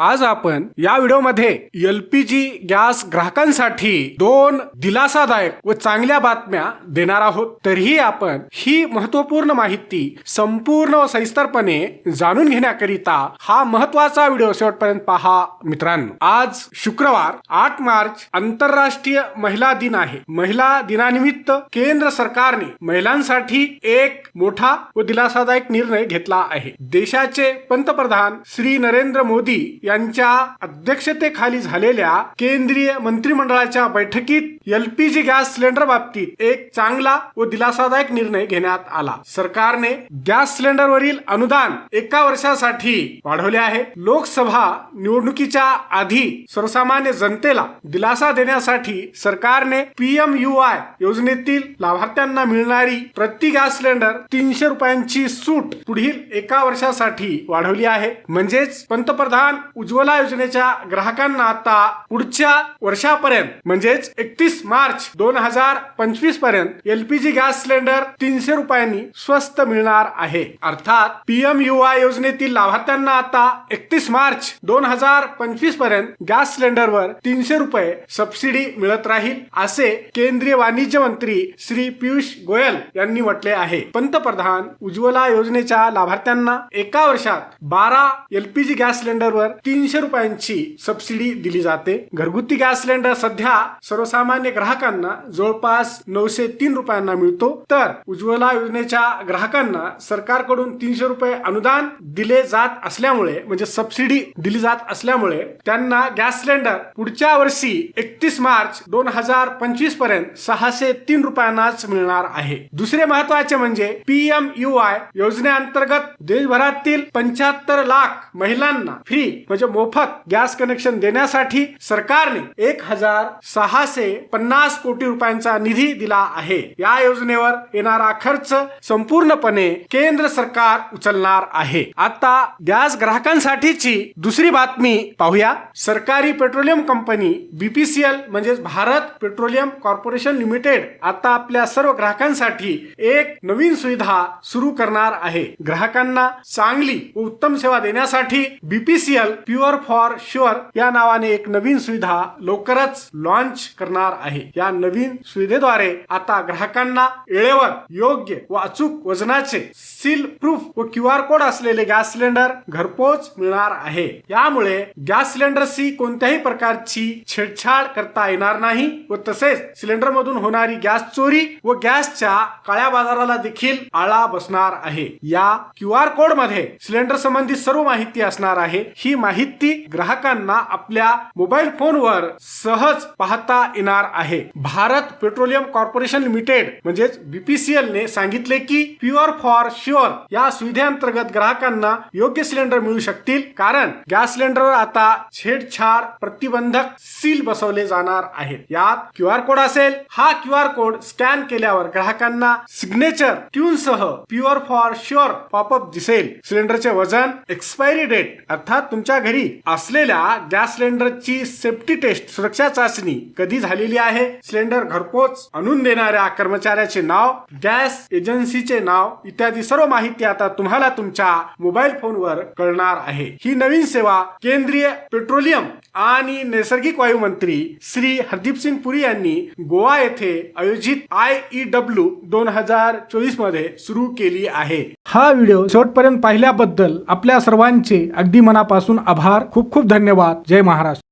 आज आपण या व्हिडिओमध्ये एलपीजी गॅस ग्राहकांसाठी दोन दिलासादायक व चांगल्या बातम्या देणार आहोत. तरीही आपण ही महत्त्वपूर्ण माहिती संपूर्ण व सविस्तरपणे जाणून घेण्याकरिता हा महत्त्वाचा व्हिडिओ शेवटपर्यंत पहा मित्रांनो. आज शुक्रवार आठ मार्च आंतरराष्ट्रीय महिला दिन आहे. महिला दिनानिमित्त केंद्र सरकारने महिलांसाठी एक मोठा व दिलासादायक निर्णय घेतला आहे. देशाचे पंतप्रधान श्री नरेंद्र मोदी यांच्या अध्यक्षतेखाली झालेल्या केंद्रीय मंत्रिमंडळाच्या बैठकीत एलपीजी गॅस सिलेंडर बाबतीत एक चांगला व दिलासादायक निर्णय घेण्यात आला. सरकारने गॅस सिलेंडरवरील अनुदान एका वर्षासाठी वाढवले आहे. लोकसभा निवडणुकीच्या आधी सर्वसामान्य जनतेला दिलासा देण्यासाठी सरकारने पीएम यू आय योजनेतील लाभार्थ्यांना मिळणारी प्रति गॅस सिलेंडर तीनशे रुपयांची सूट पुढील एका वर्षासाठी वाढवली आहे. म्हणजेच पंतप्रधान उज्ज्वला योजनेच्या ग्राहकांना आता पुढच्या वर्षापर्यंत म्हणजेच एकतीस मार्च दोन हजार पंचवीसपर्यंत एलपीजी गॅस सिलेंडर तीनशे रुपयांनी स्वस्त मिळणार आहे. अर्थात पीएम यू योजनेतील लाभार्थ्यांना आता एकतीस मार्च दोन हजार पंचवीसपर्यंत गॅस सिलेंडरवर तीनशे रुपये सबसिडी मिळत राहील असे केंद्रीय वाणिज्य मंत्री श्री पियुष गोयल यांनी म्हटले आहे. पंतप्रधान उज्ज्वला योजनेच्या लाभार्थ्यांना एका वर्षात बारा एलपीजी गॅस सिलेंडरवर तीनशे रुपयांची सबसिडी दिली जाते. घरगुती गॅस सिलेंडर सध्या सर्वसामान्य ग्राहकांना जवळपास नऊशे तीन रुपयांना मिळतो. तर उज्ज्वला योजनेच्या ग्राहकांना सरकारकडून तीनशे रुपये अनुदान दिले जात असल्यामुळे म्हणजे सबसिडी दिली जात असल्यामुळे त्यांना गॅस सिलेंडर पुढच्या वर्षी एकतीस मार्च दोन हजार पंचवीसपर्यंत सहाशे तीन रुपयांनाच मिळणार आहे. दुसरे महत्त्वाचे म्हणजे पीएम यू आय योजनेअंतर्गत देशभरातील पंच्याहत्तर लाख महिलांना फ्री म्हणजे मोफत गॅस कनेक्शन देण्यासाठी सरकारने एक हजार सहाशे पन्नास कोटी रुपयांचा निधी दिला आहे. या योजनेवर येणारा खर्च संपूर्णपणे केंद्र सरकार उचलणार आहे. आता गॅस ग्राहकांसाठीची दुसरी बातमी पाहूया. सरकारी पेट्रोलियम कंपनी बीपीसीएल म्हणजेच भारत पेट्रोलियम कॉर्पोरेशन लिमिटेड आता आपल्या सर्व ग्राहकांसाठी एक नवीन सुविधा सुरू करणार आहे. ग्राहकांना चांगली उत्तम सेवा देण्यासाठी बीपीसीएल प्युअर फॉर शुअर या नावाने एक नवीन सुविधा लवकरच लॉन्च करणार आहे. या नवीन सुविधेद्वारे आता ग्राहकांना वेळेवर योग्य व अचूक वजनाचे सील प्रूफ व क्यू आर कोड असलेले गॅस सिलेंडर घरपोच मिळणार आहे. यामुळे गॅस सिलेंडरशी कोणत्याही प्रकारची छेडछाड करता येणार नाही व तसेच सिलेंडर मधून होणारी गॅस चोरी व गॅसच्या काळ्या बाजाराला देखील आळा बसणार आहे. या क्यू आर कोडमध्ये सिलेंडर संबंधित सर्व माहिती असणार आहे. ही माहिती ग्राहकांना आपल्या मोबाईल फोनवर सहज पाहता येणार आहे. भारत पेट्रोलियम कॉर्पोरेशन लिमिटेड म्हणजेच बीपीसीएल ने सांगितले की प्युअर फॉर शुअर या सुविधेअंतर्गत ग्राहकांना योग्य सिलेंडर मिळू शकतील कारण गॅस सिलेंडरवर आता छेडछाड प्रतिबंधक सील बसवले जाणार आहेत. यात क्यू आर कोड असेल हा क्यू आर कोड स्कॅन केल्यावर ग्राहकांना सिग्नेचर ट्यून सह प्युअर फॉर शुअर पॉपअप दिसेल. सिलेंडरचे वजन एक्सपायरी डेट अर्थात तुमच्या तुमच्या घरी असलेल्या गॅस सिलेंडरची सेफ्टी टेस्ट सुरक्षा चाचणी कधी झालेली आहे? सिलेंडर घरपोच आणून देणाऱ्या कर्मचाऱ्याचे नाव गॅस एजन्सीचे नाव इत्यादी सर्व माहिती आता तुम्हाला तुमच्या मोबाईल फोनवर कळणार आहे. ही नवीन सेवा केंद्रीय पेट्रोलियम आणि नैसर्गिक वायू मंत्री श्री हरदीप सिंग पुरी यांनी गोवा येथे आयोजित आय ई डब्ल्यू दोन हजार चोवीसमध्ये सुरू केली आहे. हा व्हिडिओ शेवटपर्यंत पाहिल्याबद्दल आपल्या सर्वांचे अगदी मनापासून आभार. खूप खूप धन्यवाद. जय महाराष्ट्र.